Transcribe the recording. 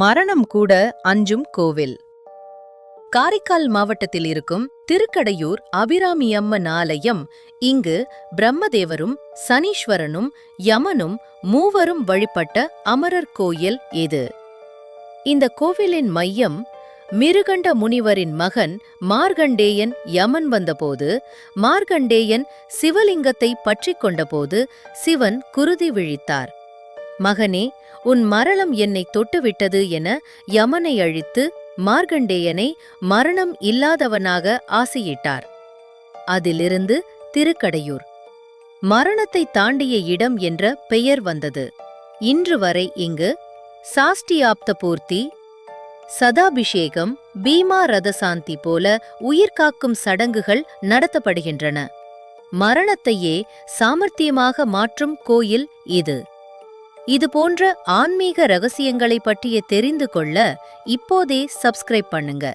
மரணம் கூட அஞ்சும் கோவில். காரைக்கால் மாவட்டத்தில் இருக்கும் திருக்கடையூர் அபிராமியம்மன் ஆலயம் இங்கு பிரம்மதேவரும் சனீஸ்வரனும் யமனும் மூவரும் வழிபட்ட அமரர் கோயில் இது. இந்த கோவிலின் மையம் மிருகண்ட முனிவரின் மகன் மார்கண்டேயன் யமன் வந்தபோது மார்கண்டேயன் சிவலிங்கத்தை பற்றிக் கொண்டபோது சிவன் குருதி விழித்தார். மகனே உன் மரணம் என்னை தொட்டுவிட்டது என யமனை அழித்து மார்கண்டேயனை மரணம் இல்லாதவனாக ஆசையிட்டார். அதிலிருந்து திருக்கடையூர். மரணத்தை தாண்டிய இடம் என்ற பெயர் வந்தது. இன்று வரை இங்கு சாஷ்டியாப்த பூர்த்தி சதாபிஷேகம் பீமா ரதசாந்தி போல உயிர்காக்கும் சடங்குகள் நடத்தப்படுகின்றன. மரணத்தையே சாமர்த்தியமாக மாற்றும் கோயில் இது. இது போன்ற ஆன்மீக ரகசியங்களை பற்றிய தெரிந்து கொள்ள இப்போதே சப்ஸ்கிரைப் பண்ணுங்க.